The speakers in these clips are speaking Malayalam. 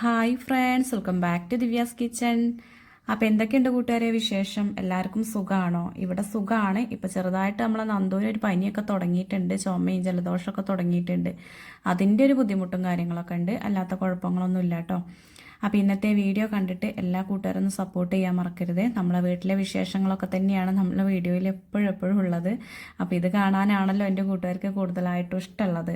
Hi friends welcome back to Divya's kitchen അപ്പോൾ എന്തൊക്കെയുണ്ട് കൂട്ടുകാരെ വിശേഷം? എല്ലാവർക്കും സുഖമാണോ ഇവിടെ സുഖമാണ് ഇപ്പോൾ ചെറുതായിട്ട് നമ്മളെ നന്ദൂന് ഒരു പനിയൊക്കെ തുടങ്ങിയിട്ടുണ്ട്. ചുമയും ജലദോഷമൊക്കെ തുടങ്ങിയിട്ടുണ്ട്. അതിന്റെ ഒരു ബുദ്ധിമുട്ടും കാര്യങ്ങളൊക്കെ ഉണ്ട്. അല്ലാത്ത കുഴപ്പങ്ങളൊന്നും ഇല്ല കേട്ടോ അപ്പോൾ ഇന്നത്തെ വീഡിയോ കണ്ടിട്ട് എല്ലാ കൂട്ടുകാരും സപ്പോർട്ട് ചെയ്യാൻ മറക്കരുത്. നമ്മളെ വീട്ടിലെ വിശേഷങ്ങളൊക്കെ തന്നെയാണ് നമ്മളെ വീഡിയോയിൽ എപ്പോഴും എപ്പോഴും ഉള്ളത്. അപ്പോൾ ഇത് കാണാനാണല്ലോ എന്റെ കൂട്ടുകാർക്ക് കൂടുതലായിട്ടും ഇഷ്ടമുള്ളത്.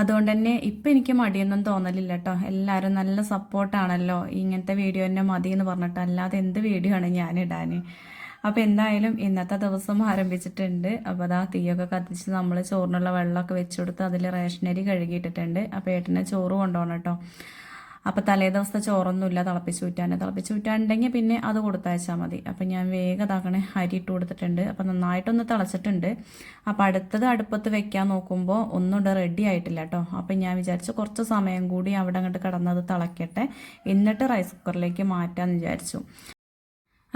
അതുകൊണ്ട് തന്നെ ഇപ്പം എനിക്ക് മടിയൊന്നും തോന്നലില്ല കേട്ടോ എല്ലാവരും നല്ല സപ്പോർട്ടാണല്ലോ. ഇങ്ങനത്തെ വീഡിയോ തന്നെ മതി എന്ന് പറഞ്ഞിട്ട് അല്ലാതെ എന്ത് വീഡിയോ ആണ് ഞാനിടാൻ അപ്പം അപ്പോൾ എന്തായാലും ഇന്നത്തെ ദിവസം ആരംഭിച്ചിട്ടുണ്ട്. അപ്പോൾ അതാ തീയൊക്കെ കത്തിച്ച് നമ്മൾ ചോറിനുള്ള വെള്ളമൊക്കെ വെച്ചു കൊടുത്ത് അതിൽ റേഷനരി കഴുകിയിട്ടിട്ടുണ്ട്. അപ്പോൾ ഏട്ടനെ ചോറ് കൊണ്ടുപോകണം കേട്ടോ. അപ്പോൾ തലേ ദിവസത്തെ ചോറൊന്നുമില്ല തിളപ്പിച്ച് ഊറ്റാൻ തിളപ്പിച്ച് ഊറ്റാനുണ്ടെങ്കിൽ പിന്നെ അത് കൊടുത്തയച്ചാൽ മതി. അപ്പൊ ഞാൻ വേഗം ഇതാക്കണേ അരി ഇട്ട് കൊടുത്തിട്ടുണ്ട്. അപ്പോൾ നന്നായിട്ടൊന്ന് തിളച്ചിട്ടുണ്ട്. അപ്പോൾ അടുത്തത് അടുപ്പത്ത് വെക്കാൻ നോക്കുമ്പോൾ ഒന്നും റെഡി ആയിട്ടില്ല കേട്ടോ അപ്പോൾ ഞാൻ വിചാരിച്ചു കുറച്ച് സമയം കൂടി അവിടെ അങ്ങോട്ട് കിടന്നത് തിളക്കട്ടെ. എന്നിട്ട് റൈസ് കുക്കറിലേക്ക് മാറ്റാമെന്ന് വിചാരിച്ചു.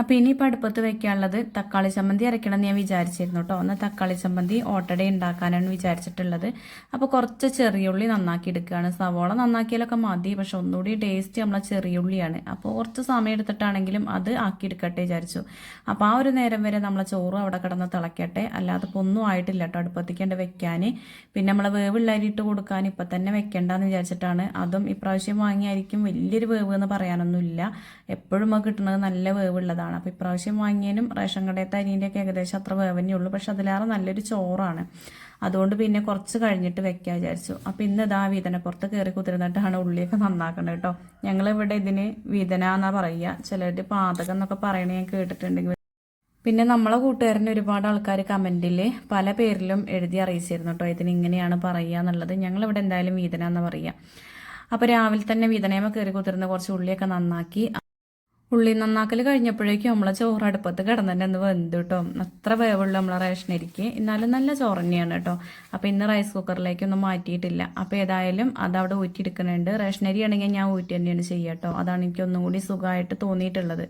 അപ്പോൾ ഇനിയിപ്പോൾ അടുപ്പത്ത് വെക്കാനുള്ളത് തക്കാളി ചമ്മന്തി അരയ്ക്കണം ഞാൻ വിചാരിച്ചിരുന്നു കേട്ടോ ഒന്ന് തക്കാളി ചമ്മന്തി ഓട്ടട ഉണ്ടാക്കാനാണ് വിചാരിച്ചിട്ടുള്ളത്. അപ്പോൾ കുറച്ച് ചെറിയുള്ളി നന്നാക്കി എടുക്കുകയാണ്. സവോള നന്നാക്കിയാലൊക്കെ മതി പക്ഷെ ഒന്നുകൂടി ടേസ്റ്റ് നമ്മളെ ചെറിയുള്ളിയാണ്. അപ്പോൾ കുറച്ച് സമയം എടുത്തിട്ടാണെങ്കിലും അത് ആക്കി എടുക്കട്ടെ വിചാരിച്ചു. അപ്പോൾ ആ ഒരു നേരം വരെ നമ്മളെ ചോറ് അവിടെ കിടന്ന് തിളക്കട്ടെ. അല്ലാതെ ഇപ്പോൾ ഒന്നും ആയിട്ടില്ല കേട്ടോ അടുപ്പത്തേക്കേണ്ട വെക്കാൻ പിന്നെ നമ്മളെ വേവുള്ള അരി കൊടുക്കാൻ ഇപ്പം തന്നെ വെക്കേണ്ടെന്ന് വിചാരിച്ചിട്ടാണ്. അതും ഇപ്രാവശ്യം വാങ്ങിയായിരിക്കും. വലിയൊരു വേവ് എന്ന് പറയാനൊന്നുമില്ല. എപ്പോഴും കിട്ടുന്നത് നല്ല വേവുള്ളതാണ്. ചോറാണ് അപ്പോൾ ഇപ്രാവശ്യം വാങ്ങിയതിനും റേഷൻ കടയത്തെ അരിന്റെയൊക്കെ ഏകദേശം അത്ര വേവനേ പക്ഷെ അതിലേറെ നല്ലൊരു ചോറാണ്. അതുകൊണ്ട് പിന്നെ കുറച്ച് കഴിഞ്ഞിട്ട് വെക്കാൻ വിചാരിച്ചു. അപ്പോൾ ഇന്ന് ഇതാ വീതനപ്പുറത്ത് കയറി കുതിരുന്നിട്ടാണ് ഉള്ളിയൊക്കെ നന്നാക്കുന്നത് കേട്ടോ. ഞങ്ങളിവിടെ ഇതിന് വീതന എന്നാ പറയുക. ചിലർ പാതകം എന്നൊക്കെ പറയണ ഞാൻ കേട്ടിട്ടുണ്ടെങ്കിൽ പിന്നെ നമ്മളെ കൂട്ടുകാരന് ഒരുപാട് ആൾക്കാർ കമന്റിൽ പല പേരിലും എഴുതി അറിയിച്ചിരുന്നു കേട്ടോ. ഇതിന് ഇങ്ങനെയാണ് പറയുക എന്നുള്ളത്. ഞങ്ങളിവിടെ എന്തായാലും വീതന എന്ന് പറയുക. അപ്പോൾ രാവിലെ തന്നെ വീതനയമ്മ കയറി കുതിർന്ന് കുറച്ച് ഉള്ളിയൊക്കെ നന്നാക്കി. ഉള്ളി നന്നാക്കൽ കഴിഞ്ഞപ്പോഴേക്കും നമ്മളെ ചോറ് അടുപ്പത്ത് കിടന്നിട്ട് ഒന്ന് വെന്തു കേട്ടോ. അത്ര വേവുള്ള നമ്മളെ റേഷനരിക്ക് എന്നാലും നല്ല ചോറ് തന്നെയാണ് കേട്ടോ. അപ്പോൾ ഇന്ന് റൈസ് കുക്കറിലേക്കൊന്നും മാറ്റിയിട്ടില്ല. അപ്പോൾ ഏതായാലും അത് അവിടെ ഊറ്റിയെടുക്കുന്നുണ്ട്. റേഷനരി ആണെങ്കിൽ ഞാൻ ഊറ്റി തന്നെയാണ് ചെയ്യുക കേട്ടോ. അതാണ് എനിക്ക് ഒന്നുകൂടി സുഖമായിട്ട് തോന്നിയിട്ടുള്ളത്.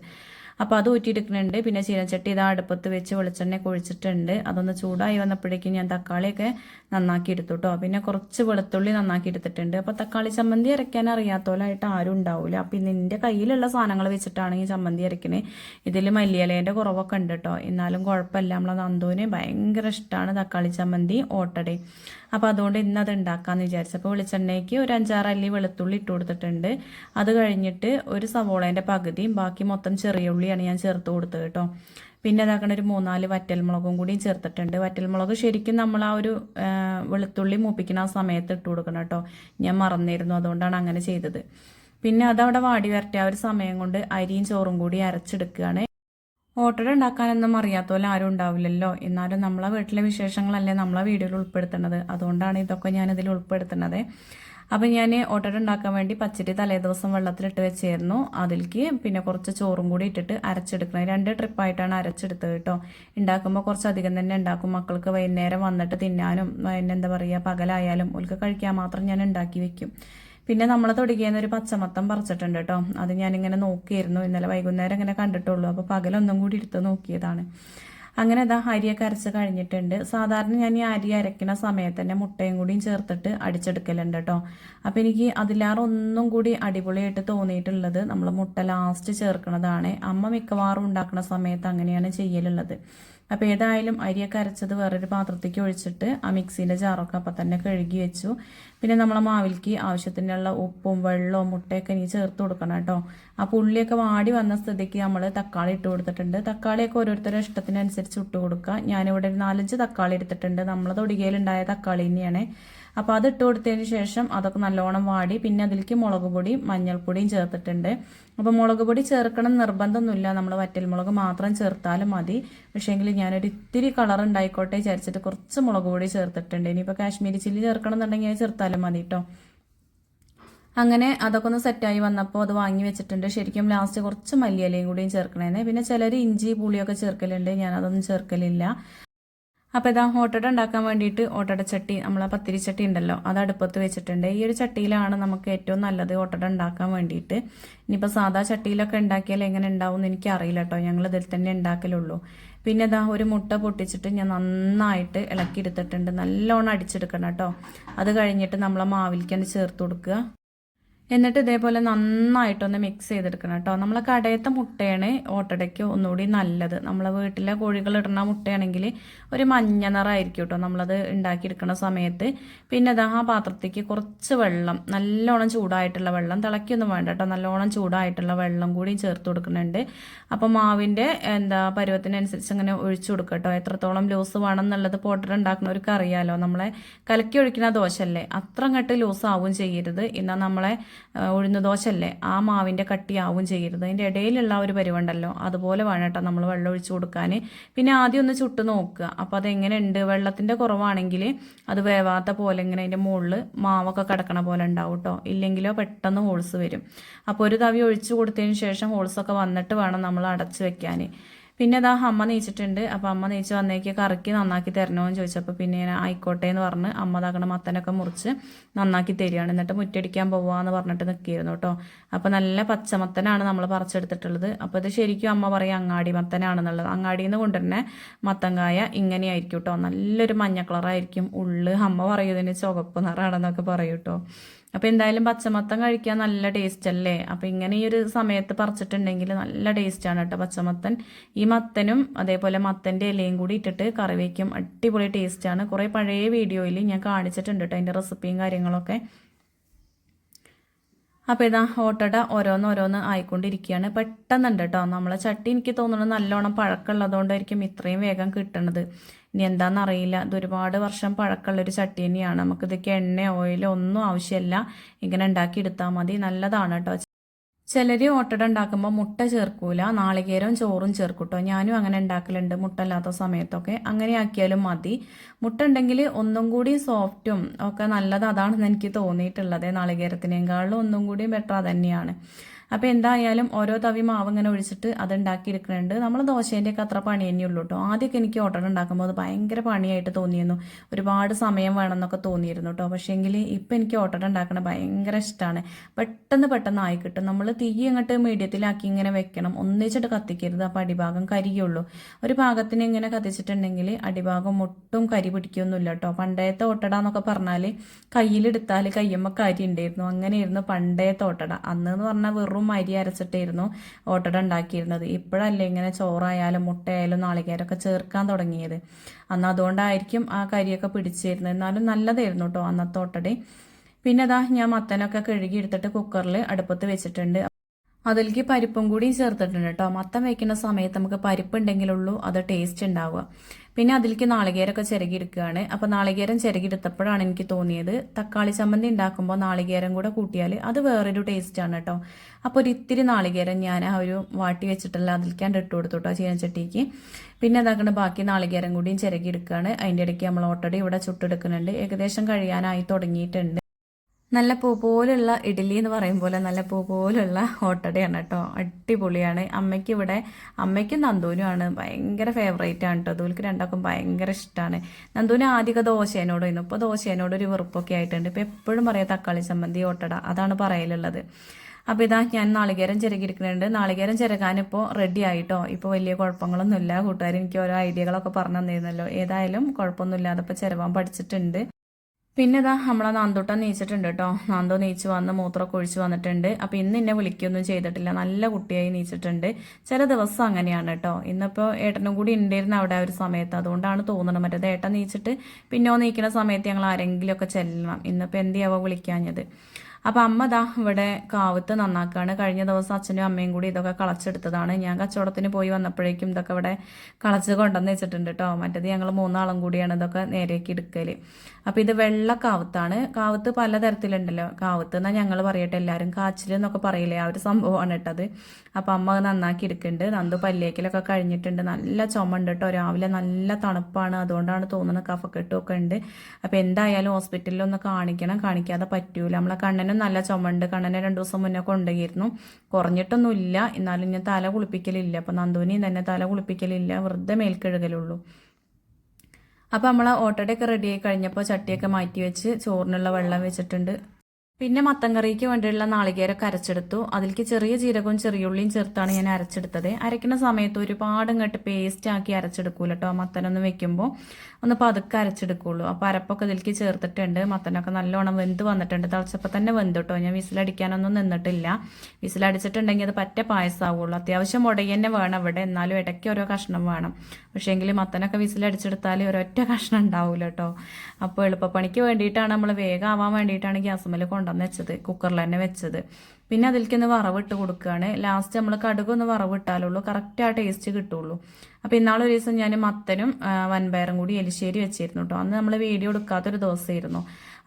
അപ്പോൾ അത് ഊറ്റിയെടുക്കുന്നുണ്ട്. പിന്നെ ചീനച്ചട്ടി ഇതാ അടുപ്പത്ത് വെച്ച് വെളിച്ചെണ്ണ കുഴിച്ചിട്ടുണ്ട്. അതൊന്ന് ചൂടായി വന്നപ്പോഴേക്കും ഞാൻ തക്കാളിയൊക്കെ നന്നാക്കി എടുത്തു കേട്ടോ പിന്നെ കുറച്ച് വെളുത്തുള്ളി നന്നാക്കി എടുത്തിട്ടുണ്ട്. അപ്പോൾ തക്കാളി ചമ്മന്തി അരയ്ക്കാൻ അറിയാത്തോലായിട്ട് ആരും ഉണ്ടാവില്ല അപ്പം ഇന്ന് കയ്യിലുള്ള സാധനങ്ങൾ വെച്ചിട്ടാണ് ഈ ചമ്മന്തി അരയ്ക്കുന്നത് ഇതിൽ മല്ലിയലേന്റെ കുറവൊക്കെ ഉണ്ട് കേട്ടോ എന്നാലും കുഴപ്പമില്ല. നമ്മളെ നന്ദുവിന് ഭയങ്കര ഇഷ്ടമാണ് തക്കാളി ചമ്മന്തി ഓട്ടടി. അപ്പോൾ അതുകൊണ്ട് ഇന്ന് അത് ഉണ്ടാക്കാമെന്ന് വിചാരിച്ചു. അപ്പോൾ വെളിച്ചെണ്ണയ്ക്ക് ഒരു അഞ്ചാറ് അല്ലി വെളുത്തുള്ളി ഇട്ട് കൊടുത്തിട്ടുണ്ട്. അത് കഴിഞ്ഞിട്ട് ഒരു സവോളേന്റെ പകുതിയും ബാക്കി മൊത്തം ചെറിയ ഉള്ളിയാണ് ഞാൻ ചേർത്ത് കൊടുത്തത് കേട്ടോ. പിന്നെ അതാക്കണ ഒരു മൂന്നാൽ വറ്റൽമുളകും കൂടിയും ചേർത്തിട്ടുണ്ട്. വറ്റൽമുളക് ശരിക്കും നമ്മൾ ആ ഒരു വെളുത്തുള്ളി മൂപ്പിക്കുന്ന ആ സമയത്ത് ഇട്ട് കൊടുക്കണം കേട്ടോ. ഞാൻ മറന്നിരുന്നു അതുകൊണ്ടാണ് അങ്ങനെ ചെയ്തത്. പിന്നെ അതവിടെ വാടി വരട്ടെ ആ ഒരു സമയം കൊണ്ട് അരിയും ചോറും കൂടി അരച്ചെടുക്കുകയാണ്. ഓട്ടട ഉണ്ടാക്കാനൊന്നും അറിയാത്ത പോലെ ആരും ഉണ്ടാവില്ലല്ലോ. എന്നാലും നമ്മളെ വീട്ടിലെ വിശേഷങ്ങളല്ലേ നമ്മളെ വീഡിയോയിൽ ഉൾപ്പെടുത്തുന്നത്. അതുകൊണ്ടാണ് ഇതൊക്കെ ഞാനിതിൽ ഉൾപ്പെടുത്തുന്നത്. അപ്പം ഞാൻ ഓട്ടട ഉണ്ടാക്കാൻ വേണ്ടി പച്ചരി തലേദിവസം വെള്ളത്തിലിട്ട് വെച്ചായിരുന്നു അതിലേക്ക് പിന്നെ കുറച്ച് ചോറും കൂടി ഇട്ടിട്ട് അരച്ചെടുക്കണം. രണ്ട് ട്രിപ്പായിട്ടാണ് അരച്ചെടുത്തത് കേട്ടോ. ഉണ്ടാക്കുമ്പോൾ കുറച്ച് അധികം തന്നെ ഉണ്ടാക്കും. മക്കൾക്ക് വൈകുന്നേരം വന്നിട്ട് തിന്നാനും പിന്നെ എന്താ പറയുക പകലായാലും ഓൾക്ക് കഴിക്കാൻ മാത്രം ഞാൻ ഉണ്ടാക്കി വെക്കും. പിന്നെ നമ്മൾ തുടങ്ങിയെന്ന് ഒരു പച്ചമത്തം പറിച്ചിട്ടുണ്ട് കേട്ടോ. അത് ഞാനിങ്ങനെ നോക്കിയിരുന്നു. ഇന്നലെ വൈകുന്നേരം ഇങ്ങനെ കണ്ടിട്ടുള്ളൂ. അപ്പോൾ പകലൊന്നും കൂടി എടുത്ത് നോക്കിയതാണ്. അങ്ങനെ അതാ അരിയൊക്കെ അരച്ച് കഴിഞ്ഞിട്ടുണ്ട്. സാധാരണ ഞാൻ ഈ അരി അരയ്ക്കുന്ന സമയത്ത് തന്നെ മുട്ടയും കൂടിയും ചേർത്തിട്ട് അടിച്ചെടുക്കലുണ്ട് കേട്ടോ. അപ്പോൾ എനിക്ക് അതിലേറെ ഒന്നും കൂടി അടിപൊളിയായിട്ട് തോന്നിയിട്ടുള്ളത് നമ്മൾ മുട്ട ലാസ്റ്റ് ചേർക്കുന്നതാണ് അമ്മ മിക്കവാറും ഉണ്ടാക്കുന്ന സമയത്ത് അങ്ങനെയാണ് ചെയ്യലുള്ളത്. അപ്പോൾ ഏതായാലും അരിയൊക്കെ അരച്ചത് വേറൊരു പാത്രത്തേക്ക് ഒഴിച്ചിട്ട് ആ മിക്സിയിലെ ജാറൊക്കെ അപ്പം തന്നെ കഴുകി വെച്ചു. പിന്നെ നമ്മളെ മാവിലേക്ക് ആവശ്യത്തിനുള്ള ഉപ്പും വെള്ളവും മുട്ടയൊക്കെ ഇനി ചേർത്ത് കൊടുക്കണം കേട്ടോ. ആ പുള്ളിയൊക്കെ വാടി വന്ന സ്ഥിതിക്ക് നമ്മൾ തക്കാളി ഇട്ട് കൊടുത്തിട്ടുണ്ട്. തക്കാളിയൊക്കെ ഓരോരുത്തരുടെ ഇഷ്ടത്തിനനുസരിച്ച് ഇട്ട് കൊടുക്കുക. ഞാനിവിടെ ഒരു നാലഞ്ച് തക്കാളി എടുത്തിട്ടുണ്ട്. നമ്മളെ തൊടികയിലുണ്ടായ തക്കാളി തന്നെയാണ്. അപ്പോൾ അത് ഇട്ട് കൊടുത്തതിന് ശേഷം അതൊക്കെ നല്ലോണം വാടി. പിന്നെ അതിലേക്ക് മുളക് പൊടിയും മഞ്ഞൾപ്പൊടിയും ചേർത്തിട്ടുണ്ട്. അപ്പോൾ മുളക് പൊടി ചേർക്കണം നിർബന്ധമൊന്നുമില്ല. നമ്മൾ വറ്റൽമുളക് മാത്രം ചേർത്താലും മതി. പക്ഷേങ്കിൽ ഞാനൊരു ഇത്തിരി കളർ ഉണ്ടായിക്കോട്ടെ വിചാരിച്ചിട്ട് കുറച്ച് മുളക് പൊടി ചേർത്തിട്ടുണ്ട്. ഇനിയിപ്പോൾ കാശ്മീരി ചില്ലി ചേർക്കണം എന്നുണ്ടെങ്കിൽ അത് ചേർത്താലും മതി കേട്ടോ അങ്ങനെ അതൊക്കെ ഒന്ന് സെറ്റായി വന്നപ്പോൾ അത് വാങ്ങി വെച്ചിട്ടുണ്ട്. ശരിക്കും ലാസ്റ്റ് കുറച്ച് മല്ലിയിലയും കൂടിയും ചേർക്കണേ പിന്നെ ചിലർ ഇഞ്ചി പുളിയൊക്കെ ചേർക്കലുണ്ട്. ഞാനതൊന്നും ചേർക്കലില്ല. അപ്പോൾ ഇതാ ഓട്ടട ഉണ്ടാക്കാൻ വേണ്ടിയിട്ട് ഓട്ടട ചട്ടി നമ്മളെ പത്തിരി ചട്ടി ഉണ്ടല്ലോ അത് അടുപ്പത്ത് വെച്ചിട്ടുണ്ട്. ഈ ഒരു ചട്ടിയിലാണ് നമുക്ക് ഏറ്റവും നല്ലത് ഓട്ടട ഉണ്ടാക്കാൻ വേണ്ടിയിട്ട്. ഇനിയിപ്പോൾ സാധാ ചട്ടിയിലൊക്കെ ഉണ്ടാക്കിയാൽ എങ്ങനെ ഉണ്ടാവും എന്ന് എനിക്ക് അറിയില്ല കേട്ടോ. ഞങ്ങൾ ഇതിൽ തന്നെ ഉണ്ടാക്കലുള്ളൂ. പിന്നെ ഇതാ ഒരു മുട്ട പൊട്ടിച്ചിട്ട് ഞാൻ നന്നായിട്ട് ഇളക്കിയെടുത്തിട്ടുണ്ട്. നല്ലോണം അടിച്ചെടുക്കണം കേട്ടോ. അത് കഴിഞ്ഞിട്ട് നമ്മളെ മാവിലേക്ക് ചേർത്ത് കൊടുക്കുക. എന്നിട്ട് ഇതേപോലെ നന്നായിട്ടൊന്ന് മിക്സ് ചെയ്തെടുക്കണം കേട്ടോ. നമ്മളെ കടയത്തെ മുട്ടയാണ് ഓട്ടടയ്ക്ക് ഒന്നുകൂടി നല്ലത്. നമ്മളെ വീട്ടിലെ കോഴികൾ ഇടുന്ന മുട്ടയാണെങ്കിൽ ഒരു മഞ്ഞ നിറമായിരിക്കും കേട്ടോ നമ്മളത് ഉണ്ടാക്കിയെടുക്കുന്ന സമയത്ത്. പിന്നെ അതാ ആ പാത്രത്തേക്ക് കുറച്ച് വെള്ളം നല്ലോണം ചൂടായിട്ടുള്ള വെള്ളം തിളക്കിയൊന്നും വേണ്ട കേട്ടോ. നല്ലോണം ചൂടായിട്ടുള്ള വെള്ളം കൂടി ചേർത്ത് കൊടുക്കുന്നുണ്ട്. അപ്പോൾ മാവിന്റെ എന്താ പരുവത്തിനനുസരിച്ച് അങ്ങനെ ഒഴിച്ചു കൊടുക്കുക കേട്ടോ. എത്രത്തോളം ലൂസ് വേണം എന്നുള്ളത് പൗഡർ ഉണ്ടാക്കുന്നവർക്ക് അറിയാലോ. നമ്മളെ കലക്കി ഒഴിക്കുന്ന ദോശല്ലേ അത്ര അങ്ങോട്ട് ലൂസ് ആവുകയും ചെയ്യരുത്. എന്നാൽ നമ്മളെ ഉഴുന്ന് ദോശല്ലേ ആ മാവിന്റെ കട്ടിയാവും ചെയ്യരുത്. അതിന്റെ ഇടയിലുള്ള ഒരു പരിവുണ്ടല്ലോ? അതുപോലെ വേണം കേട്ടോ നമ്മൾ വെള്ളം ഒഴിച്ചു കൊടുക്കാൻ പിന്നെ ആദ്യം ഒന്ന് ചുട്ട് നോക്കുക. അപ്പോൾ അതെങ്ങനെയുണ്ട്? വെള്ളത്തിന്റെ കുറവാണെങ്കിൽ അത് വേവാത്ത പോലെ ഇങ്ങനെ അതിന്റെ മുകളിൽ മാവൊക്കെ കിടക്കണ പോലെ ഉണ്ടാവും കേട്ടോ. ഇല്ലെങ്കിലോ പെട്ടെന്ന് ഹോൾസ് വരും. അപ്പോൾ ഒരു തവി ഒഴിച്ചു കൊടുത്തതിന് ശേഷം ഹോൾസൊക്കെ വന്നിട്ട് വേണം നമ്മൾ അടച്ചു വെക്കാൻ പിന്നെ അതാ അമ്മ നീച്ചിട്ടുണ്ട്. അപ്പോൾ അമ്മ നീച്ച് വന്നേക്ക് കറക്കി നന്നാക്കി തരണോന്ന് ചോദിച്ചപ്പോൾ പിന്നെ ഞാൻ ആയിക്കോട്ടെ എന്ന് പറഞ്ഞ് അമ്മ താക്കണ മത്തനൊക്കെ മുറിച്ച് നന്നാക്കി തരികയാണ്. എന്നിട്ട് മുറ്റടിക്കാൻ പോവാന്ന് പറഞ്ഞിട്ട് നിൽക്കിയിരുന്നു കേട്ടോ അപ്പോൾ നല്ല പച്ചമത്തനാണ് നമ്മൾ പറിച്ചെടുത്തിട്ടുള്ളത്. അപ്പോൾ ഇത് ശരിക്കും അമ്മ പറയും അങ്ങാടി മത്തനാണെന്നുള്ളത്. അങ്ങാടിയിൽ നിന്ന് കൊണ്ടുവരുന്ന മത്തങ്കായ ഇങ്ങനെയായിരിക്കും കേട്ടോ നല്ലൊരു മഞ്ഞ കളറായിരിക്കും. ഉള്ളു അമ്മ പറയുന്നതിന് ചുവപ്പ് നിറാണെന്നൊക്കെ പറയും കേട്ടോ അപ്പോൾ എന്തായാലും പച്ചമത്തം കഴിക്കാൻ നല്ല ടേസ്റ്റ് അല്ലേ? അപ്പോൾ ഇങ്ങനെ ഈ ഒരു സമയത്ത് പറിച്ചിട്ടുണ്ടെങ്കിൽ നല്ല ടേസ്റ്റാണ് കേട്ടോ പച്ചമത്തൻ ഈ മത്തനും അതേപോലെ മത്തന്റെ ഇലയും കൂടി ഇട്ടിട്ട് കറി വയ്ക്കും അടിപൊളി ആണ്. കുറേ പഴയ വീഡിയോയിൽ ഞാൻ കാണിച്ചിട്ടുണ്ട് കേട്ടോ അതിന്റെ റെസിപ്പിയും കാര്യങ്ങളൊക്കെ. അപ്പോൾ ഇതാ ഓട്ടട ഓരോന്ന് ആയിക്കൊണ്ടിരിക്കുകയാണ്. പെട്ടെന്നുണ്ട് കേട്ടോ നമ്മളെ ചട്ടി എനിക്ക് തോന്നുന്നത് നല്ലോണം പഴക്കമുള്ളതുകൊണ്ടായിരിക്കും ഇത്രയും വേഗം കിട്ടണത്. ഇനി എന്താണെന്നറിയില്ല ഇത് ഒരുപാട് വർഷം പഴക്കമുള്ളൊരു ചട്ടി തന്നെയാണ്. നമുക്കിതൊക്കെ എണ്ണ ഓയിലോ ഒന്നും ആവശ്യമില്ല. ഇങ്ങനെ ഉണ്ടാക്കി എടുത്താൽ മതി. നല്ലതാണ് കേട്ടോ. ചിലർ ഓട്ടട ഉണ്ടാക്കുമ്പോൾ മുട്ട ചേർക്കൂല. നാളികേരവും ചോറും ചേർക്കൂട്ടോ ഞാനും അങ്ങനെ ഉണ്ടാക്കലുണ്ട് മുട്ട ഇല്ലാത്ത സമയത്തൊക്കെ. അങ്ങനെ ആക്കിയാലും മതി. മുട്ട ഉണ്ടെങ്കിൽ ഒന്നും കൂടി സോഫ്റ്റും ഒക്കെ നല്ലത് അതാണെന്ന് എനിക്ക് തോന്നിയിട്ടുള്ളത്. നാളികേരത്തിനേക്കാളും ഒന്നും കൂടി ബെറ്റർ അതന്നെയാണ് അപ്പോൾ എന്തായാലും ഓരോ തവി മാവ് ഇങ്ങനെ ഒഴിച്ചിട്ട് അത് ഉണ്ടാക്കിയെടുക്കുന്നുണ്ട് നമ്മൾ ദോശേന്റെയൊക്കെ അത്ര പണി തന്നെയുള്ളൂ കേട്ടോ ആദ്യമൊക്കെ എനിക്ക് ഓർഡർ ഉണ്ടാക്കുമ്പോൾ അത് ഭയങ്കര പണിയായിട്ട് തോന്നിയിരുന്നു. ഒരുപാട് സമയം വേണമെന്നൊക്കെ തോന്നിയിരുന്നു കേട്ടോ പക്ഷേങ്കിൽ ഇപ്പം എനിക്ക് ഓർഡർ ഉണ്ടാക്കണത് ഭയങ്കര ഇഷ്ടമാണ്. പെട്ടെന്ന് പെട്ടെന്ന് ആയി കിട്ടും. നമ്മൾ തീ അങ്ങോട്ട് മീഡിയത്തിലാക്കി ഇങ്ങനെ വെക്കണം. ഒന്നിച്ചിട്ട് കത്തിക്കരുത്. അപ്പോൾ അടിഭാഗം കരിയുള്ളൂ. ഒരു ഭാഗത്തിന് ഇങ്ങനെ കത്തിച്ചിട്ടുണ്ടെങ്കിൽ അടിഭാഗം ഒട്ടും കരി പിടിക്കൊന്നുമില്ല കേട്ടോ പണ്ടേത്തെ ഓട്ടട എന്നൊക്കെ പറഞ്ഞാൽ കയ്യിലെടുത്താൽ കയ്യുമ്പോൾ കരി ഉണ്ടായിരുന്നു അങ്ങനെയായിരുന്നു പണ്ടേത്തെ ഓട്ടട. അന്ന് എന്ന് പറഞ്ഞാൽ വെറും ചോറും അരി അരച്ചിട്ടായിരുന്നു ഓട്ടട ഉണ്ടാക്കിയിരുന്നത്. ഇപ്പോഴല്ലേ ഇങ്ങനെ ചോറായാലും മുട്ടയായാലും നാളികേരമൊക്കെ ചേർക്കാൻ തുടങ്ങിയത്. അന്ന് അതുകൊണ്ടായിരിക്കും ആ കരിയൊക്കെ പിടിച്ചിരുന്നത്. എന്നാലും നല്ലതായിരുന്നു കേട്ടോ അന്നത്തെ ഓട്ടടി. പിന്നെ അതാ ഞാൻ മത്തനൊക്കെ കഴുകി എടുത്തിട്ട് കുക്കറിൽ അടുപ്പത്ത് വെച്ചിട്ടുണ്ട്. അതിലേക്ക് പരിപ്പും കൂടി ചേർത്തിട്ടുണ്ട് കേട്ടോ. മത്തം വയ്ക്കുന്ന സമയത്ത് നമുക്ക് പരിപ്പ് ഉണ്ടെങ്കിലുള്ളൂ അത് ടേസ്റ്റ് ഉണ്ടാവുക. പിന്നെ അതിലേക്ക് നാളികേരമൊക്കെ ചിരകിയെടുക്കുകയാണ്. അപ്പോൾ നാളികേരം ചിരകിയെടുത്തപ്പോഴാണ് എനിക്ക് തോന്നിയത് തക്കാളി ചമ്മന്തി ഉണ്ടാക്കുമ്പോൾ നാളികേരം കൂടെ കൂട്ടിയാൽ അത് വേറൊരു ടേസ്റ്റാണ് കേട്ടോ. അപ്പോൾ ഒരു ഇത്തിരി നാളികേരം ഞാൻ ആ ഒരു വാട്ടി വെച്ചിട്ടുള്ള അതിലേക്കാണ്ട് ഇട്ട് കൊടുത്തു കേട്ടോ ചീനച്ചട്ടിക്ക്. പിന്നെ അതാക്കണ ബാക്കി നാളികേരം കൂടിയും ചിരകിയെടുക്കുകയാണ്. അതിന്റെ ഇടയ്ക്ക് നമ്മൾ ഓട്ടടി ഇവിടെ ചുട്ടെടുക്കുന്നുണ്ട്. ഏകദേശം കഴിയാനായി തുടങ്ങിയിട്ടുണ്ട്. നല്ല പൂ പോലുള്ള ഇഡ്ഡലി എന്ന് പറയും പോലെ നല്ല പൂ പോലുള്ള ഓട്ടടയാണ് കേട്ടോ. അടിപൊളിയാണ്. അമ്മയ്ക്ക് ഇവിടെ അമ്മയ്ക്കും നന്ദൂനുമാണ് ഭയങ്കര ഫേവറേറ്റ് ആണ് കേട്ടോ. അതുപോലെ രണ്ടാക്കും ഭയങ്കര ഇഷ്ടമാണ് നന്ദൂന് ആദ്യമൊക്കെ ദോശേനോടായിരുന്നു ഇപ്പോൾ ദോശേനോട് ഒരു വെറുപ്പൊക്കെ ആയിട്ടുണ്ട്. ഇപ്പോൾ എപ്പോഴും പറയാം തക്കാളി ചമ്മന്തി ഓട്ടട അതാണ് പറയലുള്ളത്. അപ്പോൾ ഇതാ ഞാൻ നാളികേരം ചിരകിയിരിക്കുന്നുണ്ട്. നാളികേരം ചിരകാനിപ്പോൾ റെഡി ആയിട്ടോ. ഇപ്പോൾ വലിയ കുഴപ്പങ്ങളൊന്നുമില്ല. കൂട്ടുകാർ എനിക്ക് ഓരോ ഐഡിയകളൊക്കെ പറഞ്ഞു തന്നിരുന്നല്ലോ. ഏതായാലും കുഴപ്പമൊന്നുമില്ലാതെ ഇപ്പോൾ ചിരവാൻ പഠിച്ചിട്ടുണ്ട്. പിന്നെ ഇതാ നമ്മളെ നാന്തോട്ടം നീച്ചിട്ടുണ്ട് കേട്ടോ. നാന്തോ നീച്ച് വന്ന് മൂത്രമൊക്കെ ഒഴിച്ച് വന്നിട്ടുണ്ട്. അപ്പോൾ ഇന്ന് എന്നെ വിളിക്കൊന്നും ചെയ്തിട്ടില്ല. നല്ല കുട്ടിയായി നീച്ചിട്ടുണ്ട്. ചില ദിവസം അങ്ങനെയാണ് കേട്ടോ. ഇന്നിപ്പോൾ ഏട്ടനും കൂടി ഉണ്ടായിരുന്നു അവിടെ ഒരു സമയത്ത്. അതുകൊണ്ടാണ് തോന്നുന്നത് മറ്റേത് ഏട്ടൻ നീച്ചിട്ട് പിന്നോ നീക്കുന്ന സമയത്ത് ഞങ്ങൾ ആരെങ്കിലുമൊക്കെ ചെല്ലണം. ഇന്നിപ്പോൾ എന്തിയാവോ വിളിക്കാഞ്ഞത്. അപ്പോൾ അമ്മ ദാ ഇവിടെ കാവത്ത് നന്നാക്കാണ്. കഴിഞ്ഞ ദിവസം അച്ഛനും അമ്മയും കൂടി ഇതൊക്കെ കളച്ചെടുത്തതാണ്. ഞാൻ കച്ചവടത്തിന് പോയി വന്നപ്പോഴേക്കും ഇതൊക്കെ ഇവിടെ കളച്ച് കൊണ്ടുവന്ന് വെച്ചിട്ടുണ്ട് കേട്ടോ മറ്റേത് ഞങ്ങൾ മൂന്നാളും കൂടിയാണ് ഇതൊക്കെ നേരേക്ക് എടുക്കൽ അപ്പോൾ ഇത് വെള്ള കാവത്താണ്. കാവത്ത് പലതരത്തിലുണ്ടല്ലോ. കാവത്ത് എന്നാൽ ഞങ്ങൾ പറയട്ടെ എല്ലാവരും കാച്ചിൽ എന്നൊക്കെ പറയില്ലേ ആ ഒരു സംഭവമാണ് ഇട്ടത് അപ്പോൾ അമ്മ നന്നാക്കി എടുക്കുന്നുണ്ട്. നന്ദു പല്ലേക്കിലൊക്കെ കഴിഞ്ഞിട്ടുണ്ട്. നല്ല ചുമണ്ട് കേട്ടോ രാവിലെ നല്ല തണുപ്പാണ്. അതുകൊണ്ടാണ് തോന്നുന്നത് കഫക്കെട്ടുമൊക്കെ ഉണ്ട്. അപ്പോൾ എന്തായാലും ഹോസ്പിറ്റലിൽ ഒന്ന് കാണിക്കണം. കാണിക്കാതെ പറ്റൂല. നമ്മളെ കണ്ണനും നല്ല ചുമണ്ട്. കണ്ണനെ രണ്ടു ദിവസം മുന്നേ കൊണ്ടുപോയിരുന്നു. കുറഞ്ഞിട്ടൊന്നുമില്ല. എന്നാലും ഞാൻ തല കുളിപ്പിക്കലില്ല. അപ്പോൾ നന്ദുവിനെയും തന്നെ തല കുളിപ്പിക്കലില്ല. വെറുതെ മേൽക്കഴുകലുള്ളൂ. അപ്പോൾ നമ്മൾ ഓട്ടോടെയൊക്കെ റെഡിയായി കഴിഞ്ഞപ്പോൾ ചട്ടിയൊക്കെ മാറ്റി വെച്ച് ചോറിനുള്ള വെള്ളം വെച്ചിട്ടുണ്ട്. പിന്നെ മത്തൻ കറിക്ക് വേണ്ടിയുള്ള നാളികേരൊക്കെ അരച്ചെടുത്തു. അതിലേക്ക് ചെറിയ ജീരകവും ചെറിയ ഉള്ളിയും ചേർത്താണ് ഞാൻ അരച്ചെടുത്തത്. അരയ്ക്കുന്ന സമയത്ത് ഒരുപാട് ഇങ്ങോട്ട് പേസ്റ്റ് ആക്കി അരച്ചെടുക്കൂല കേട്ടോ മത്തനൊന്ന് വെക്കുമ്പോൾ ഒന്ന് പതുക്കെ അരച്ചെടുക്കുള്ളൂ. അപ്പോൾ അരപ്പൊക്കെ ഇതിലേക്ക് ചേർത്തിട്ടുണ്ട്. മത്തനൊക്കെ നല്ലോണം വെന്ത് വന്നിട്ടുണ്ട്. തിളച്ചപ്പോൾ തന്നെ വെന്ത് കേട്ടോ ഞാൻ വിസിലടിക്കാനൊന്നും നിന്നിട്ടില്ല. വിസിലടിച്ചിട്ടുണ്ടെങ്കിൽ അത് പറ്റ പായസമാവുള്ളൂ അത്യാവശ്യം മുടയി തന്നെ വേണം ഇവിടെ എന്നാലും ഇടയ്ക്ക് ഓരോ കഷ്ണം വേണം. പക്ഷേ എങ്കിൽ മത്തനൊക്കെ വിസിലടിച്ചെടുത്താൽ ഒരൊറ്റ കഷ്ണം ഉണ്ടാവില്ല കേട്ടോ അപ്പോൾ എളുപ്പപ്പണിക്ക് വേണ്ടിയിട്ടാണ് നമ്മൾ വേഗം ആവാൻ വേണ്ടിയിട്ടാണ് ഗ്യാസുമ്മൽ കൊണ്ടുവന്ന് വെച്ചത് കുക്കറിൽ തന്നെ വെച്ചത്. പിന്നെ അതിലേക്ക് ഒന്ന് വറവിട്ട് കൊടുക്കുകയാണ്. ലാസ്റ്റ് നമ്മൾ കടുക് ഒന്ന് വറവിട്ടാലുള്ളൂ കറക്റ്റ് ആ ടേസ്റ്റ് കിട്ടുള്ളൂ. അപ്പോൾ ഇന്നാളൊരു ദിവസം ഞാൻ മത്തനും വൻപയറും കൂടി എലിശ്ശേരി വെച്ചിരുന്നു കേട്ടോ അന്ന് നമ്മൾ വീഡിയോ എടുക്കാത്തൊരു ദിവസമായിരുന്നു.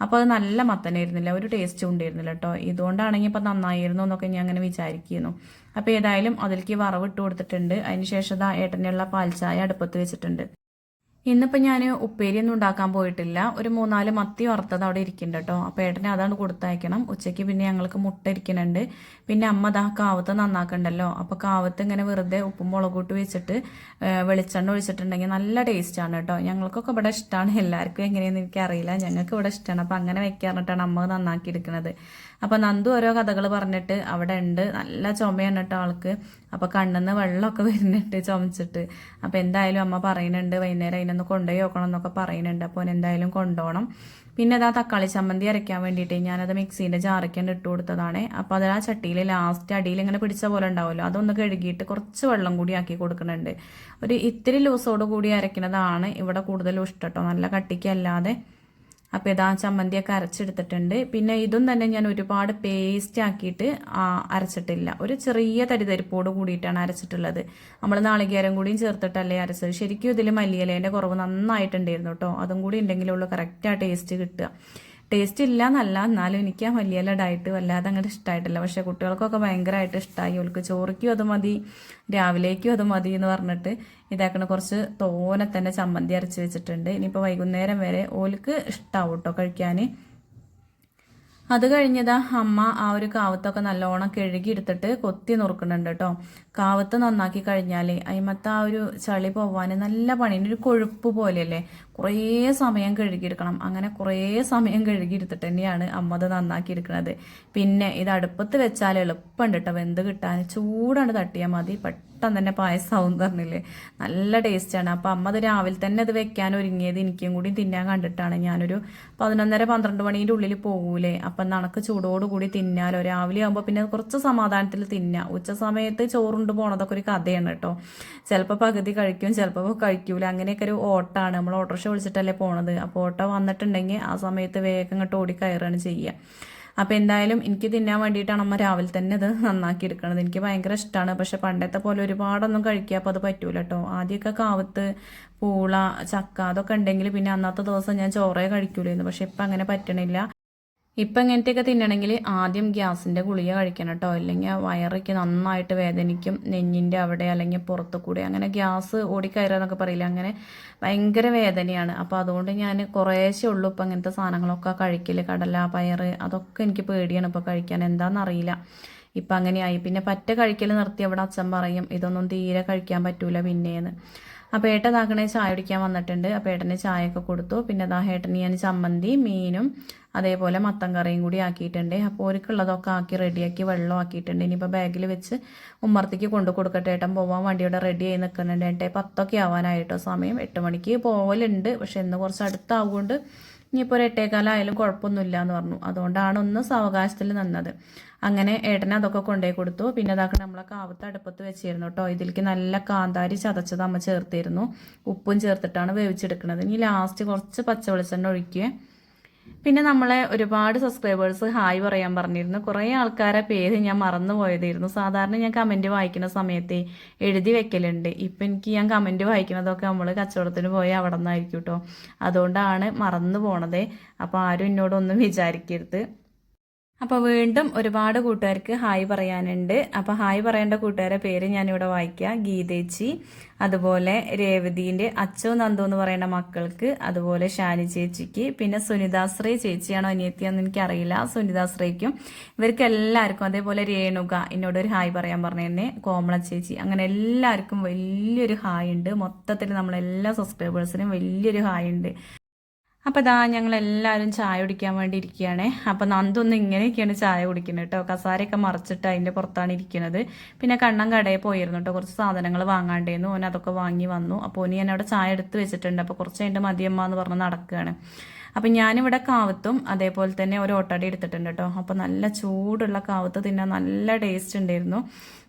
അപ്പോൾ അത് നല്ല മത്തനായിരുന്നില്ല ഒരു ടേസ്റ്റും ഉണ്ടായിരുന്നില്ല കേട്ടോ ഇതുകൊണ്ടാണെങ്കിൽ ഇപ്പോൾ നന്നായിരുന്നു എന്നൊക്കെ ഞാൻ അങ്ങനെ വിചാരിക്കുന്നു. അപ്പോൾ ഏതായാലും അതിലേക്ക് വറവിട്ട് കൊടുത്തിട്ടുണ്ട്. അതിന് ശേഷം ഏട്ടനുള്ള പാൽച്ചായ അടുപ്പത്ത് വെച്ചിട്ടുണ്ട്. ഇന്നിപ്പോൾ ഞാൻ ഉപ്പേരിയൊന്നും ഉണ്ടാക്കാൻ പോയിട്ടില്ല. ഒരു മൂന്നാൽ മത്തി വറുത്തത് അവിടെ ഇരിക്കുന്നുണ്ട് കേട്ടോ. അപ്പോൾ ഏട്ടനെ അതാണ് കൊടുത്തയക്കണം. ഉച്ചയ്ക്ക് പിന്നെ ഞങ്ങൾക്ക് മുട്ട ഇരിക്കുന്നുണ്ട്. പിന്നെ അമ്മ ദാ കാവത്ത് നന്നാക്കണ്ടല്ലോ. അപ്പോൾ കാവത്ത് ഇങ്ങനെ വെറുതെ ഉപ്പും മുളകൂട്ട് വെച്ചിട്ട് വെളിച്ചെണ്ണ ഒഴിച്ചിട്ടുണ്ടെങ്കിൽ നല്ല ടേസ്റ്റാണ് കേട്ടോ. ഞങ്ങൾക്കൊക്കെ ഇവിടെ ഇഷ്ടമാണ് എല്ലാവർക്കും എങ്ങനെയെന്ന് എനിക്കറിയില്ല. ഞങ്ങൾക്ക് ഇവിടെ ഇഷ്ടമാണ് അപ്പോൾ അങ്ങനെ വെക്കാറിട്ടാണ് അമ്മ നന്നാക്കി എടുക്കുന്നത്. അപ്പോൾ നന്ദു ഓരോ കഥകൾ പറഞ്ഞിട്ട് അവിടെ ഉണ്ട്. നല്ല ചുമയാണ് കേട്ടോ ആൾക്ക്. അപ്പോൾ കണ്ണെന്ന് വെള്ളമൊക്കെ വരുന്നുണ്ട് ചുമച്ചിട്ട്. അപ്പോൾ എന്തായാലും അമ്മ പറയുന്നുണ്ട് വൈകുന്നേരം അതിനൊന്ന് കൊണ്ടുപോയി നോക്കണം എന്നൊക്കെ പറയുന്നുണ്ട്. അപ്പോൾ എന്തായാലും കൊണ്ടുപോകണം. പിന്നെ അതാ തക്കാളി ചമ്മന്തി അരയ്ക്കാൻ വേണ്ടിയിട്ട് ഞാനത് മിക്സീന്റെ ജാറയ്ക്കാണ്ട് ഇട്ട് കൊടുത്തതാണ്. അപ്പോൾ അത് ആ ചട്ടിയിൽ ലാസ്റ്റ് അടിയിൽ ഇങ്ങനെ പിടിച്ച പോലെ ഉണ്ടാവുമല്ലോ. അതൊന്ന് കഴുകിയിട്ട് കുറച്ച് വെള്ളം കൂടി ആക്കി കൊടുക്കുന്നുണ്ട്. ഒരു ഇത്തിരി ലൂസോട് കൂടി അരയ്ക്കുന്നതാണ് ഇവിടെ കൂടുതലും ഇഷ്ടം കേട്ടോ. നല്ല കട്ടിക്കല്ലാതെ അപ്പോൾ ഇതാ ചമ്മന്തിയൊക്കെ അരച്ചെടുത്തിട്ടുണ്ട്. പിന്നെ ഇതും തന്നെ ഞാൻ ഒരുപാട് പേസ്റ്റ് ആക്കിയിട്ട് അരച്ചിട്ടില്ല. ഒരു ചെറിയ തരിതരിപ്പോട് കൂടിയിട്ടാണ് അരച്ചിട്ടുള്ളത്. നമ്മൾ നാളികേരം കൂടിയും ചേർത്തിട്ടല്ലേ അരച്ചത്. ശരിക്കും ഇതിൽ മല്ലിയിലേന്റെ കുറവ് നന്നായിട്ടുണ്ടായിരുന്നു കേട്ടോ. അതും കൂടി ഉണ്ടെങ്കിലുള്ളൂ ആ ടേസ്റ്റ് കിട്ടുക. ടേസ്റ്റ് ഇല്ല എന്നല്ല എന്നാലും എനിക്ക് ആ മല്ലിയില ഡയറ്റ് വല്ലാതെ അങ്ങോട്ട് ഇഷ്ടമായിട്ടില്ല പക്ഷേ കുട്ടികൾക്കൊക്കെ ഭയങ്കരമായിട്ട് ഇഷ്ടമായി അവൾക്ക് ചോറിക്കും അത് മതി രാവിലേക്കും അത് മതി എന്ന് പറഞ്ഞിട്ട് ഇതാക്കണ കുറച്ച് തോനെ തന്നെ ചമ്മന്തി അരച്ച് വെച്ചിട്ടുണ്ട്. ഇനിയിപ്പോൾ വൈകുന്നേരം വരെ ഓൾക്ക് ഇഷ്ടാവും കേട്ടോ കഴിക്കാൻ അത് കഴിഞ്ഞതാ അമ്മ ആ ഒരു കാവത്തൊക്കെ നല്ലോണം കഴുകി എടുത്തിട്ട് കൊത്തി നുറുക്കുന്നുണ്ട് കേട്ടോ കാവത്ത് നന്നാക്കി കഴിഞ്ഞാലേ അതിമത്തെ ആ ഒരു ചളി പോവാൻ നല്ല പണിന്റെ ഒരു കൊഴുപ്പ് പോലെയല്ലേ? കുറേ സമയം കഴുകിയെടുക്കണം. അങ്ങനെ കുറേ സമയം കഴുകിയെടുത്തിട്ട് തന്നെയാണ് അമ്മ അത് നന്നാക്കി എടുക്കുന്നത് പിന്നെ ഇത് അടുപ്പത്ത് വെച്ചാൽ എളുപ്പമുണ്ട് കേട്ടോ. വെന്ത് കിട്ടാൻ ചൂടാണ് തട്ടിയാൽ മതി. പെട്ടെന്ന് തന്നെ പായസമാവും തന്നില്ലേ നല്ല ടേസ്റ്റാണ് അപ്പം അമ്മ അത് രാവിലെ തന്നെ അത് വെക്കാൻ ഒരുങ്ങിയത് എനിക്കും കൂടി തിന്നാൻ കണ്ടിട്ടാണ്. ഞാനൊരു പതിനൊന്നര പന്ത്രണ്ട് മണീന്റെ ഉള്ളിൽ പോകൂലേ അപ്പം നണക്ക് ചൂടോടുകൂടി തിന്നാലോ. രാവിലെ ആകുമ്പോൾ പിന്നെ കുറച്ച് സമാധാനത്തിൽ തിന്നാം. ഉച്ച സമയത്ത് ചോറുണ്ട് പോണതൊക്കെ ഒരു കഥയാണ് കേട്ടോ. ചിലപ്പോൾ പകുതി കഴിക്കും ചിലപ്പോൾ കഴിക്കൂല. അങ്ങനെയൊക്കെ ഒരു ഓട്ടാണ്. നമ്മൾ ഓട്ടോറിക്ഷ വിളിച്ചിട്ടല്ലേ പോണത്. അപ്പോൾ ഓട്ടോ വന്നിട്ടുണ്ടെങ്കിൽ ആ സമയത്ത് വേഗം ഇങ്ങോട്ട് ഓടി കയറുകയാണ് ചെയ്യുക അപ്പോൾ എന്തായാലും എനിക്ക് തിന്നാൻ വേണ്ടിയിട്ടാണ് അമ്മ രാവിലെ തന്നെ ഇത് നന്നാക്കി എടുക്കുന്നത് എനിക്ക് ഭയങ്കര ഇഷ്ടമാണ് പക്ഷെ പണ്ടത്തെ പോലെ ഒരുപാടൊന്നും കഴിക്കുക അപ്പോൾ അത് പറ്റൂല കേട്ടോ. ആദ്യമൊക്കെ കാവത്ത് പൂള ചക്ക അതൊക്കെ ഉണ്ടെങ്കിൽ പിന്നെ അന്നത്തെ ദിവസം ഞാൻ ചോറേ കഴിക്കൂലായിരുന്നു. പക്ഷെ ഇപ്പം അങ്ങനെ പറ്റണില്ല. ഇപ്പം ഇങ്ങനത്തെയൊക്കെ തിന്നണമെങ്കിൽ ആദ്യം ഗ്യാസിന്റെ ഗുളിക കഴിക്കണം കേട്ടോ അല്ലെങ്കിൽ വയറൊക്കെ നന്നായിട്ട് വേദനിക്കും നെഞ്ഞിന്റെ അവിടെ അല്ലെങ്കിൽ പുറത്ത് കൂടെ അങ്ങനെ ഗ്യാസ് ഓടിക്കയറുക പറയില്ല? അങ്ങനെ ഭയങ്കര വേദനയാണ്. അപ്പോൾ അതുകൊണ്ട് ഞാൻ കുറേശ്ശേ ഉള്ളൂ ഇപ്പം ഇങ്ങനത്തെ സാധനങ്ങളൊക്കെ കഴിക്കൽ കടല പയർ അതൊക്കെ എനിക്ക് പേടിയാണ് ഇപ്പോൾ കഴിക്കാൻ. എന്താണെന്നറിയില്ല ഇപ്പം അങ്ങനെയായി. പിന്നെ പറ്റ കഴിക്കൽ നിർത്തി അവിടെ അച്ഛൻ പറയും ഇതൊന്നും തീരെ കഴിക്കാൻ പറ്റൂല പിന്നേന്ന്. അപ്പോൾ ഏട്ടൻ താക്കണേ ചായ കുടിക്കാൻ വന്നിട്ടുണ്ട്. അപ്പോൾ ഏട്ടന് ചായയൊക്കെ കൊടുത്തു. പിന്നെ അതാ ഏട്ടന് ഞാൻ ചമ്മന്തി മീനും അതേപോലെ മത്തൻ കറിയും കൂടി ആക്കിയിട്ടുണ്ട്. അപ്പോൾ ഒരുക്കുള്ളതൊക്കെ ആക്കി റെഡിയാക്കി വെള്ളം ആക്കിയിട്ടുണ്ട്. ഇനിയിപ്പോൾ ബാഗിൽ വെച്ച് ഉമ്മർത്തേക്ക് കൊണ്ടു കൊടുക്കട്ടെ. ഏട്ടൻ പോവാൻ വണ്ടിയോടെ റെഡി ആയി നിൽക്കുന്നുണ്ട് ഏട്ടൻ പത്തൊക്കെ ആവാനായിട്ടോ സമയം. എട്ട് മണിക്ക് പോവലുണ്ട്. പക്ഷെ ഇന്ന് കുറച്ച് അടുത്താവുകൊണ്ട് ഇനിയിപ്പോൾ ഒരു എട്ടേക്കാലായാലും കുഴപ്പമൊന്നുമില്ല എന്ന് പറഞ്ഞു. അതുകൊണ്ടാണ് ഒന്ന് സാവകാശത്തിൽ നിന്നത്. അങ്ങനെ ഏട്ടനെ അതൊക്കെ കൊണ്ടുപോയി കൊടുത്തു. പിന്നെ അതൊക്കെ നമ്മളെ കാവത്ത് അടുപ്പത്ത് വെച്ചിരുന്നു കേട്ടോ. ഇതിലേക്ക് നല്ല കാന്താരി ചതച്ചത് അമ്മ ചേർത്തിരുന്നു. ഉപ്പും ചേർത്തിട്ടാണ് വേവിച്ചെടുക്കുന്നത് ഇനി ലാസ്റ്റ് കുറച്ച് പച്ച വെളിച്ചെണ്ണ പിന്നെ നമ്മളെ ഒരുപാട് സബ്സ്ക്രൈബേഴ്സ് ഹായ് പറയാൻ പറഞ്ഞിരുന്നു. കുറേ ആൾക്കാരെ പേര് ഞാൻ മറന്നു പോയതായിരുന്നു സാധാരണ ഞാൻ കമന്റ് വായിക്കുന്ന സമയത്ത് എഴുതി വെക്കലുണ്ട്. ഇപ്പം എനിക്ക് ഞാൻ കമന്റ് വായിക്കുന്നതൊക്കെ നമ്മൾ കച്ചവടത്തിന് പോയി അവിടെ നിന്നായിരിക്കും കേട്ടോ അതുകൊണ്ടാണ് മറന്നു പോണത് അപ്പോൾ ആരും എന്നോടൊന്നും വിചാരിക്കരുത്. അപ്പോൾ വീണ്ടും ഒരുപാട് കൂട്ടുകാർക്ക് ഹായ് പറയാനുണ്ട്. അപ്പോൾ ഹായ് പറയേണ്ട കൂട്ടുകാരെ പേര് ഞാനിവിടെ വായിക്കുക ഗീതേച്ചി അതുപോലെ രേവതീന്റെ അച്ചോ നന്ദോ എന്ന് പറയുന്ന മക്കൾക്ക് അതുപോലെ ഷാനി ചേച്ചിക്ക് പിന്നെ സുനിതാശ്രീ ചേച്ചിയാണോ അനിയത്തിയാന്ന് എനിക്കറിയില്ല. സുനിതാശ്രീക്കും ഇവർക്ക് എല്ലാവർക്കും അതേപോലെ രേണുക എന്നോട് ഒരു ഹായ് പറയാൻ പറഞ്ഞു തന്നെ കോമള ചേച്ചി അങ്ങനെ എല്ലാവർക്കും വലിയൊരു ഹായ് ഉണ്ട്. മൊത്തത്തിൽ നമ്മളെല്ലാ സബ്സ്ക്രൈബേഴ്സിനും വലിയൊരു ഹായ് ഉണ്ട്. അപ്പോൾ ഇതാ ഞങ്ങൾ എല്ലാവരും ചായ കുടിക്കാൻ വേണ്ടി ഇരിക്കുകയാണ്. അപ്പോൾ നന്ദൊന്നും ഇങ്ങനെയൊക്കെയാണ് ചായ കുടിക്കുന്നത് കേട്ടോ. കസാരയൊക്കെ മറിച്ചിട്ട് അതിന്റെ പുറത്താണ് ഇരിക്കുന്നത്. പിന്നെ കണ്ണൻ കടയിൽ പോയിരുന്നു കേട്ടോ. കുറച്ച് സാധനങ്ങൾ വാങ്ങാണ്ടേന്നു. ഓൻ അതൊക്കെ വാങ്ങി വന്നു. അപ്പോൾ ഓന് ഞാൻ അവിടെ ചായ എടുത്ത് വെച്ചിട്ടുണ്ട്. അപ്പോൾ കുറച്ച് അതിന്റെ മതിയമ്മ എന്ന് പറഞ്ഞ് നടക്കുകയാണ്. അപ്പം ഞാനിവിടെ കാവത്തും അതേപോലെ തന്നെ ഒരു ഓട്ടടി എടുത്തിട്ടുണ്ട് കേട്ടോ. അപ്പോൾ നല്ല ചൂടുള്ള കാവത്ത് തിന്നാൻ നല്ല ടേസ്റ്റ് ഉണ്ടായിരുന്നു.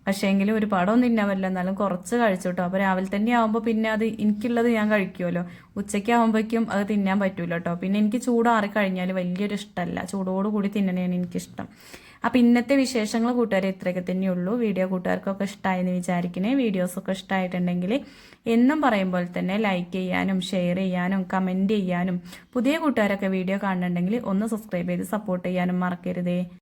പക്ഷേ എങ്കിലും ഒരു ഒരുപാടൊന്നും തിന്നാൻ പറ്റില്ല. എന്നാലും കുറച്ച് കഴിച്ചു കേട്ടോ. അപ്പോൾ രാവിലെ തന്നെ ആകുമ്പോൾ പിന്നെ അത് എനിക്കുള്ളത് ഞാൻ കഴിക്കുമല്ലോ ഉച്ചയ്ക്ക് ആകുമ്പോഴേക്കും അത് തിന്നാൻ പറ്റൂല കേട്ടോ. പിന്നെ എനിക്ക് ചൂടാറി കഴിഞ്ഞാൽ വലിയൊരു ഇഷ്ടമല്ല ചൂടോടുകൂടി തിന്നണേണ് എനിക്കിഷ്ടം. അപ്പോൾ ഇന്നത്തെ വിശേഷങ്ങൾ കൂട്ടുകാരെ ഇത്രയൊക്കെ തന്നെയുള്ളൂ. വീഡിയോ കൂട്ടുകാർക്കൊക്കെ ഇഷ്ടമായെന്ന് വിചാരിക്കണേ. വീഡിയോസൊക്കെ ഇഷ്ടമായിട്ടുണ്ടെങ്കിൽ എന്നും പറയുമ്പോൾ തന്നെ ലൈക്ക് ചെയ്യാനും ഷെയർ ചെയ്യാനും കമന്റ് ചെയ്യാനും പുതിയ കൂട്ടുകാരൊക്കെ വീഡിയോ കാണുന്നുണ്ടെങ്കിൽ ഒന്ന് സബ്സ്ക്രൈബ് ചെയ്ത് സപ്പോർട്ട് ചെയ്യാനും മറക്കരുതേ.